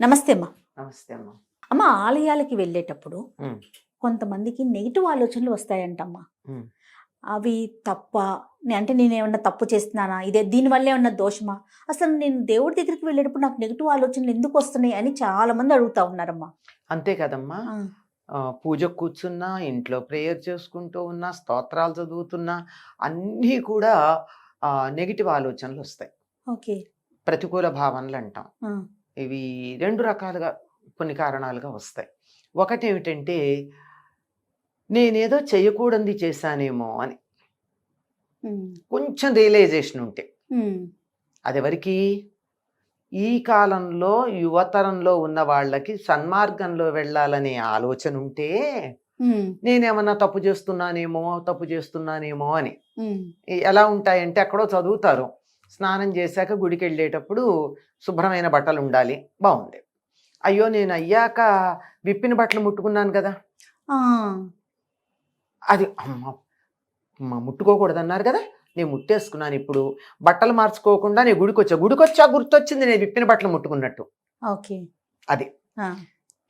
నమస్తే అమ్మా. నమస్తే అమ్మ. అమ్మ ఆలయాలకి వెళ్ళేటప్పుడు. కొంతమందికి నెగిటివ్ ఆలోచనలు వస్తాయంటమ్మా. అవి తప్ప అంటే నేను ఏమన్నా తప్పు చేస్తున్నానా? ఇదే దీనివల్ల ఏమన్నా దోషమా? అసలు నేను దేవుడి దగ్గరికి వెళ్ళేటప్పుడు నాకు నెగిటివ్ ఆలోచనలు ఎందుకు వస్తున్నాయి అని చాలా మంది అడుగుతా ఉన్నారమ్మా. అంతే కదమ్మా. పూజ కూర్చున్నా ఇంట్లో ప్రేయర్ చేసుకుంటూ ఉన్నా స్తోత్రాలు చదువుతున్నా అన్నీ కూడా నెగిటివ్ ఆలోచనలు వస్తాయి. ఓకే. ప్రతికూల భావనలు అంటాం. ఇవి రెండు రకాలుగా కొన్ని కారణాలుగా వస్తాయి. ఒకటి ఏమిటంటే నేనేదో చేయకూడనిది చేశానేమో అని. కొంచెం రియలైజేషన్ ఉంటే. ఉమ్, అది ఎవరికి ఈ కాలంలో యువతరంలో ఉన్న వాళ్ళకి సన్మార్గంలో వెళ్ళాలనే ఆలోచన ఉంటే నేనేమన్నా తప్పు చేస్తున్నానేమో తప్పు చేస్తున్నానేమో అని. ఎలా ఉంటాయంటే ఎక్కడో చదువుతారు. స్నానం చేశాక గుడికి వెళ్ళేటప్పుడు శుభ్రమైన బట్టలు ఉండాలి బాగుంది అయ్యో నేను అయ్యాక విప్పిన బట్టలు ముట్టుకున్నాను కదా. అది అమ్మ అమ్మ ముట్టుకోకూడదు అన్నారు కదా. నేను ముట్టేసుకున్నాను ఇప్పుడు. బట్టలు మార్చుకోకుండా నేను గుడికి వచ్చా గుడికి వచ్చా గుర్తొచ్చింది నేను విప్పిన బట్టలు ముట్టుకున్నట్టు. ఓకే. అది.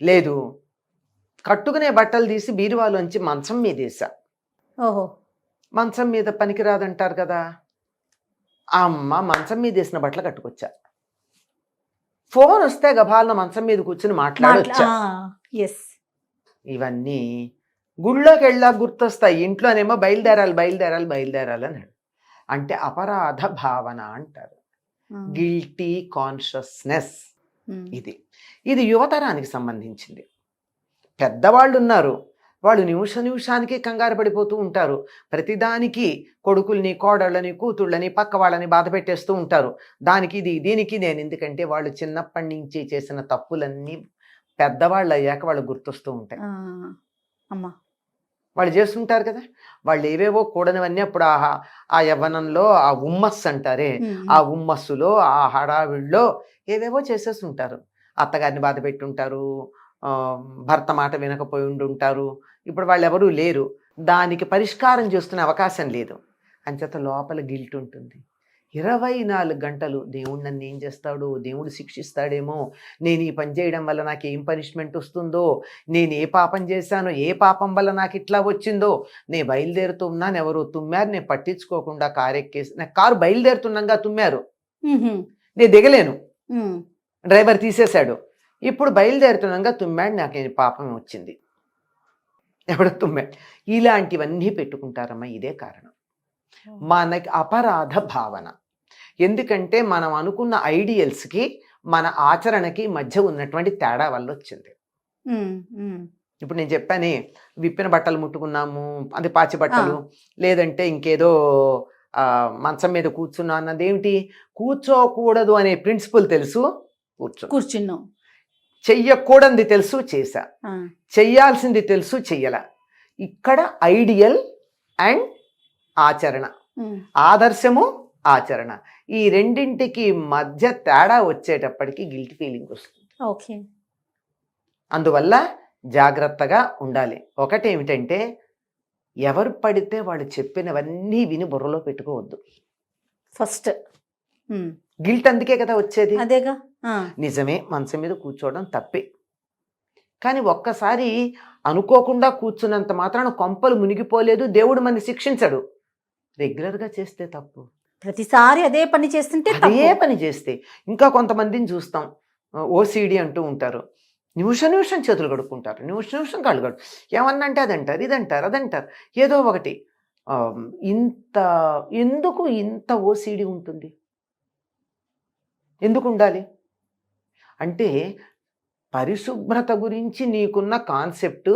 లేదు. కట్టుకునే బట్టలు తీసి బీరువాలోంచి మంచం మీద వేసా ఓహో. మంచం మీద పనికిరాదంటారు కదా. అమ్మ మంచం మీద వేసిన బట్టలు కట్టుకొచ్చా. ఫోన్ వస్తే గభాలను మంచం మీద కూర్చుని మాట్లాడొచ్చా. ఎస్ ఇవన్నీ గుళ్ళోకి వెళ్ళా గుర్తొస్తాయి ఇంట్లోనేమో బయలుదేరాలి బయలుదేరాలి బయలుదేరాలి అని అంటే అపరాధ భావన అంటారు. గిల్టీ కాన్షియస్నెస్ ఇది. ఇది యువతరానికి సంబంధించింది. పెద్దవాళ్ళు ఉన్నారు వాళ్ళు నిమిష నిమిషానికి కంగారు పడిపోతూ ఉంటారు. ప్రతిదానికి కొడుకుల్ని కోడళ్ళని కూతుళ్ళని పక్క వాళ్ళని బాధ పెట్టేస్తూ ఉంటారు. దానికి ఇది దీనికి నేను ఎందుకంటే వాళ్ళు చిన్నప్పటి నుంచి చేసిన తప్పులన్నీ పెద్దవాళ్ళు అయ్యాక వాళ్ళు గుర్తొస్తూ ఉంటాయి. అమ్మా. వాళ్ళు చేస్తుంటారు కదా. వాళ్ళు ఏవేవో కూడనివన్నీ అప్పుడు ఆ ఆ యవ్వనంలో ఆ ఉమ్మస్సు అంటారే ఆ ఉమ్మస్సులో ఆ హడావిడిలో ఏవేవో చేసేస్తుంటారు. అత్తగారిని బాధ పెట్టుంటారు భర్త మాట వినకపోయి ఉండుంటారు. ఇప్పుడు వాళ్ళు ఎవరూ లేరు. దానికి పరిష్కారం చేసుకునే అవకాశం లేదు. అంచేత లోపల గిల్ట్ ఉంటుంది. ఇరవై నాలుగు గంటలు దేవుడు నన్ను ఏం చేస్తాడు? దేవుడు శిక్షిస్తాడేమో? నేను ఈ పని చేయడం వల్ల నాకు ఏం పనిష్మెంట్ వస్తుందో? నేను ఏ పాపం చేశానో? ఏ పాపం వల్ల నాకు ఇట్లా వచ్చిందో? నేను బయలుదేరుతున్నాను ఎవరో తుమ్మారు. నేను పట్టించుకోకుండా కారు ఎక్కేసి నాకు కారు బయలుదేరుతున్నాగా తుమ్మారు. నేను దిగలేను. డ్రైవర్ తీసేశాడు. ఇప్పుడు బయలుదేరుతున్నాగా తుమ్మాడు నాకేం పాపం వచ్చింది. ఎవడో తుమ్మాడు. ఇలాంటివన్నీ పెట్టుకుంటారమ్మా ఇదే కారణం. మనకి అపరాధ భావన. ఎందుకంటే మనం అనుకున్న ఐడియల్స్కి మన ఆచరణకి మధ్య ఉన్నటువంటి తేడా వల్ల వచ్చింది. ఇప్పుడు నేను చెప్పానే విప్పిన బట్టలు ముట్టుకున్నాము అది పాచి బట్టలు లేదంటే ఇంకేదో మంచం మీద కూర్చున్నా అన్నది ఏమిటి కూర్చోకూడదు అనే ప్రిన్సిపల్ తెలుసు? కూర్చో కూర్చున్నాం. చెయ్యకూడనిది తెలుసు చేశా. చెయ్యాల్సింది తెలుసు చెయ్యల. ఇక్కడ ఐడియల్ అండ్ ఆచరణ. ఆదర్శము ఆచరణ. ఈ రెండింటికి మధ్య తేడా వచ్చేటప్పటికి గిల్ట్ ఫీలింగ్ వస్తుంది. ఓకే. అందువల్ల జాగ్రత్తగా ఉండాలి. ఒకటి ఏమిటంటే ఎవరు పడితే వాళ్ళు చెప్పినవన్నీ విని బుర్రలో పెట్టుకోవద్దు. ఫస్ట్ గిల్ట్ అందుకే కదా వచ్చేది. అదేగా? నిజమే మనసు మీద కూర్చోవడం తప్పే. కానీ ఒక్కసారి అనుకోకుండా కూర్చున్నంత మాత్రాన కొంపలు మునిగిపోలేదు దేవుడు మన శిక్షించడు. రెగ్యులర్గా చేస్తే తప్పు. ప్రతిసారి అదే పని చేస్తుంటే అదే. పని చేస్తే. ఇంకా కొంతమందిని చూస్తాం. ఓసిడి అంటూ ఉంటారు. నిమిషం నిమిషం చేతులు కడుక్కుంటారు. నిమిషం నిమిషం కాళ్ళు కడు ఏమన్నా అంటే అదంటారు ఇదంటారు అదంటారు. ఏదో ఒకటి. ఇంత ఎందుకు ఇంత ఓసిడి ఉంటుంది? ఎందుకు ఉండాలి అంటే పరిశుభ్రత గురించి నీకున్న కాన్సెప్ట్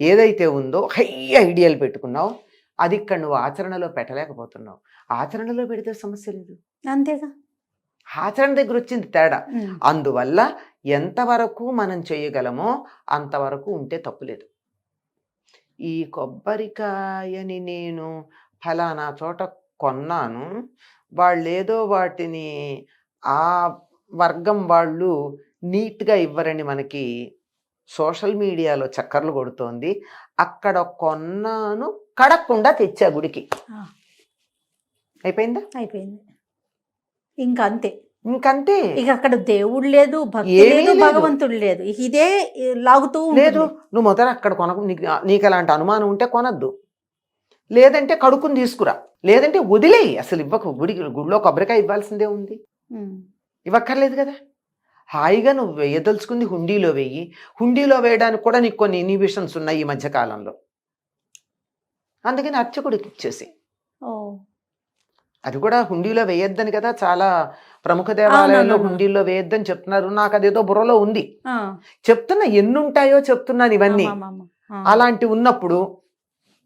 ఏదైతే ఉందో హై ఐడియల్ పెట్టుకున్నావు అది ఇక్కడ నువ్వు ఆచరణలో పెట్టలేకపోతున్నావు. ఆచరణలో పెడితే సమస్య లేదు. అంతేగా. ఆచరణ దగ్గర వచ్చింది తేడా. అందువల్ల ఎంతవరకు మనం చేయగలమో అంతవరకు ఉంటే తప్పులేదు ఈ కొబ్బరికాయని నేను ఫలానా చోట కొన్నాను వాళ్ళేదో వాటిని ఆ వర్గం వాళ్ళు నీట్గా ఇవ్వరని మనకి సోషల్ మీడియాలో చక్కర్లు కొడుతోంది. అక్కడ కొన్నాను కడక్కుండా తెచ్చా గుడికి. అయిపోయిందా? అయిపోయింది. ఇంకా అంతే ఇంకంతే. ఇక అక్కడ దేవుడు లేదు భక్తి లేదు. భగవంతుడు లేదు. ఇదే లాగుతూ లేదు. నువ్వు మొదట అక్కడ కొనకు నీకు నీకు అలాంటి అనుమానం ఉంటే కొనద్దు. లేదంటే కడుక్కుని తీసుకురా. లేదంటే వదిలేయి. అసలు ఇవ్వకు. గుడి గుడిలో కొబ్బరికాయ ఇవ్వాల్సిందే ఉంది. ఇవ్వక్కర్లేదు కదా. హాయిగా నువ్వు వేయదలుచుకుంది హుండీలో వేయి. హుండీలో వేయడానికి కూడా నీకు కొన్ని ఇన్హిబిషన్స్ ఉన్నాయి ఈ మధ్య కాలంలో. అందుకని అర్చకుడికి ఇచ్చేసి. అది కూడా హుండీలో వేయొద్దని కదా చాలా ప్రముఖ దేవాలయాల్లో. హుండీలో వేయొద్దని చెప్తున్నారు. నాకు అదేదో బుర్రలో ఉంది. చెప్తున్నా ఎన్ని ఉంటాయో చెప్తున్నాను ఇవన్నీ. అలాంటి ఉన్నప్పుడు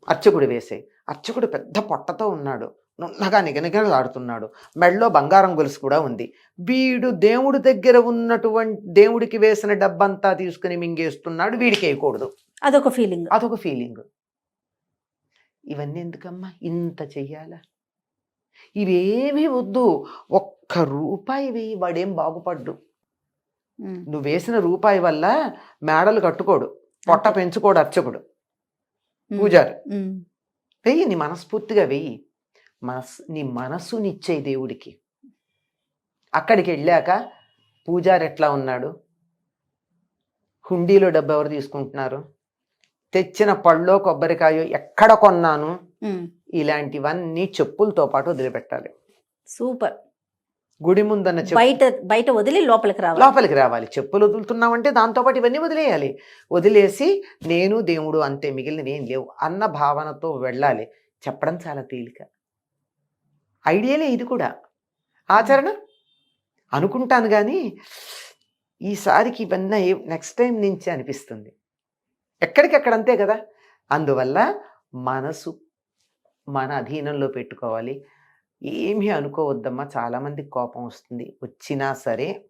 అర్చకుడు వేసే. అర్చకుడు పెద్ద పొట్టతో ఉన్నాడు. నున్నగా నిగనిగలాడుతున్నాడు మెడలో బంగారం గొలుసు కూడా ఉంది. వీడు దేవుడి దగ్గర ఉన్నటువంటి దేవుడికి వేసిన డబ్బంతా తీసుకుని మింగేస్తున్నాడు. వీడికి వేయకూడదు. అదొక ఫీలింగ్ అదొక ఫీలింగ్ ఇవన్నీ ఎందుకమ్మా ఇంత చెయ్యాలా? ఇవేమీ వద్దు. ఒక్క రూపాయి వేయి. వాడేం బాగుపడ్డు. నువ్వు వేసిన రూపాయి వల్ల మేడలు కట్టుకోడు. పొట్ట పెంచుకోడు అర్చకుడు. పూజారి. వెయ్యి నీ మనస్ఫూర్తిగా వెయ్యి మనస్ నీ మనస్సునిచ్చే దేవుడికి. అక్కడికి వెళ్ళాక పూజారి ఎట్లా ఉన్నాడు? హుండీలో డబ్బు ఎవరు తీసుకుంటున్నారు? తెచ్చిన పళ్ళో కొబ్బరికాయో ఎక్కడ కొన్నాను? ఇలాంటివన్నీ చెప్పులతో పాటు వదిలిపెట్టాలి. సూపర్. గుడి ముందన్న బయట బయట వదిలి లోపలికి రావాలి. లోపలికి రావాలి. చెప్పులు వదులుతున్నామంటే దాంతోపాటు ఇవన్నీ వదిలేయాలి. వదిలేసి నేను దేవుడు అంతే మిగిలినవి ఏం లేవు అన్న భావనతో వెళ్ళాలి. చెప్పడం చాలా తేలిక. ఐడియాలే ఇది కూడా. ఆచరణ? అనుకుంటాను కానీ ఈసారికి ఇవన్నీ నెక్స్ట్ టైం నుంచి అనిపిస్తుంది. ఎక్కడికెక్కడ అంతే కదా? అందువల్ల మనసు మన అధీనంలో పెట్టుకోవాలి. ఏమీ అనుకోవద్దమ్మా చాలామందికి కోపం వస్తుంది. వచ్చినా సరే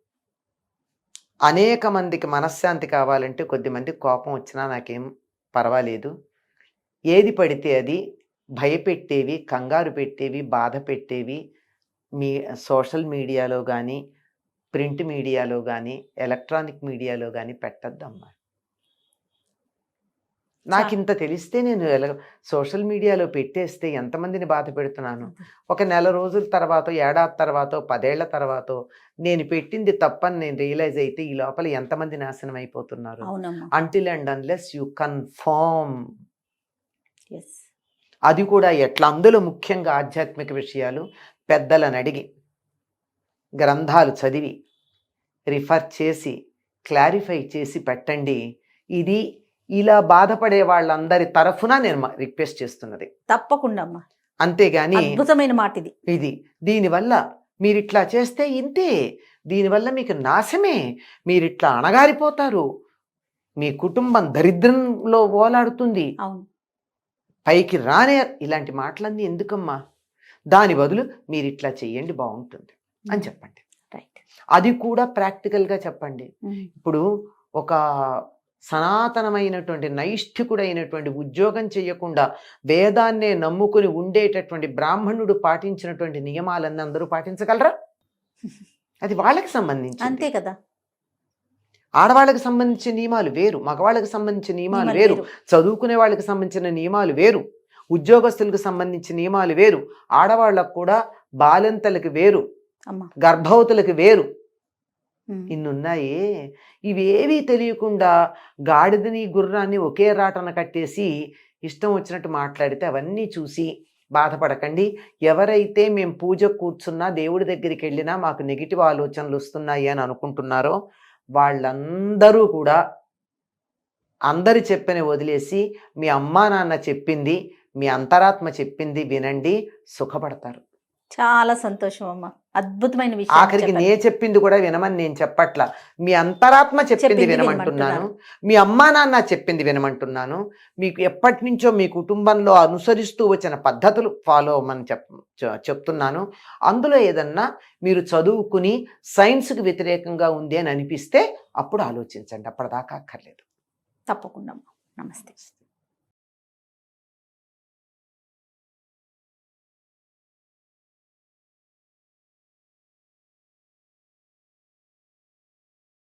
అనేక మందికి మనశ్శాంతి కావాలంటే కొద్దిమంది కోపం వచ్చినా నాకేం పర్వాలేదు. ఏది పడితే అది భయపెట్టేవి కంగారు పెట్టేవి బాధ పెట్టేవి మీ సోషల్ మీడియాలో కానీ ప్రింట్ మీడియాలో కానీ ఎలక్ట్రానిక్ మీడియాలో కానీ పెట్టద్దమ్మా. నాకు ఇంత తెలిస్తే నేను ఎల సోషల్ మీడియాలో పెట్టేస్తే ఎంతమందిని బాధ పెడుతున్నాను? ఒక నెల రోజుల తర్వాత ఏడాది తర్వాత పదేళ్ళ తర్వాత నేను పెట్టింది తప్పని నేను రియలైజ్ అయితే ఈ లోపల ఎంతమంది నాశనం అయిపోతున్నారు? Until and unless you confirm yes అది కూడా ఎట్లా? అందులో ముఖ్యంగా ఆధ్యాత్మిక విషయాలు పెద్దలను అడిగి గ్రంథాలు చదివి రిఫర్ చేసి క్లారిఫై చేసి పెట్టండి. ఇది ఇలా బాధపడే వాళ్ళందరి తరఫున నేను రిక్వెస్ట్ చేస్తున్నది. తప్పకుండా అమ్మా అంతేగాని అద్భుతమైన మాట ఇది ఇది దీనివల్ల మీరు ఇట్లా చేస్తే ఇంతే. దీనివల్ల మీకు నాశమే. మీరు ఇట్లా అణగారిపోతారు. మీ కుటుంబం దరిద్రంలో ఓలాడుతుంది. అవును. పైకి రానే ఇలాంటి మాటలన్నీ ఎందుకమ్మా? దాని బదులు మీరు ఇట్లా చెయ్యండి బాగుంటుంది అని చెప్పండి. రైట్. అది కూడా ప్రాక్టికల్గా చెప్పండి. ఇప్పుడు ఒక సనాతనమైనటువంటి నైష్ఠికుడైనటువంటి ఉద్యోగం చేయకుండా వేదాన్నే నమ్ముకుని ఉండేటటువంటి బ్రాహ్మణుడు పాటించినటువంటి నియమాలన్నీ అందరూ పాటించగలరా? అది వాళ్ళకి సంబంధించి అంతే కదా. ఆడవాళ్ళకి సంబంధించిన నియమాలు వేరు మగవాళ్ళకి సంబంధించిన నియమాలు వేరు. చదువుకునే వాళ్ళకి సంబంధించిన నియమాలు వేరు ఉద్యోగస్తులకు సంబంధించిన నియమాలు వేరు ఆడవాళ్ళకు కూడా బాలింతలకు వేరు గర్భవతులకు వేరు. ఇన్నున్నాయే ఇవేవీ తెలియకుండా గాడిదని గుర్రాన్ని ఒకే రాటన కట్టేసి ఇష్టం వచ్చినట్టు మాట్లాడితే అవన్నీ చూసి బాధపడకండి ఎవరైతే మేము పూజ కూర్చున్నా దేవుడి దగ్గరికి వెళ్ళినా మాకు నెగిటివ్ ఆలోచనలు వస్తున్నాయి అని అనుకుంటున్నారో వాళ్ళందరూ కూడా అందరి చెప్పని వదిలేసి మీ అమ్మా నాన్న చెప్పింది మీ అంతరాత్మ చెప్పింది వినండి సుఖపడతారు. చాలా సంతోషం అమ్మా అద్భుతమైన విషయం ఆఖరికి నే చెప్పింది కూడా వినమని నేను చెప్పట్లా. మీ అంతరాత్మ చెప్పింది వినమంటున్నాను. మీ అమ్మా నాన్న చెప్పింది వినమంటున్నాను. మీకు ఎప్పటి నుంచో మీ కుటుంబంలో అనుసరిస్తూ వచ్చిన పద్ధతులు ఫాలో అవ్వమని చెప్ చెప్తున్నాను. అందులో ఏదన్నా మీరు చదువుకుని సైన్స్కి వ్యతిరేకంగా ఉంది అని అనిపిస్తే అప్పుడు ఆలోచించండి. అప్పటిదాకా అక్కర్లేదు. తప్పకుండా నమస్తే.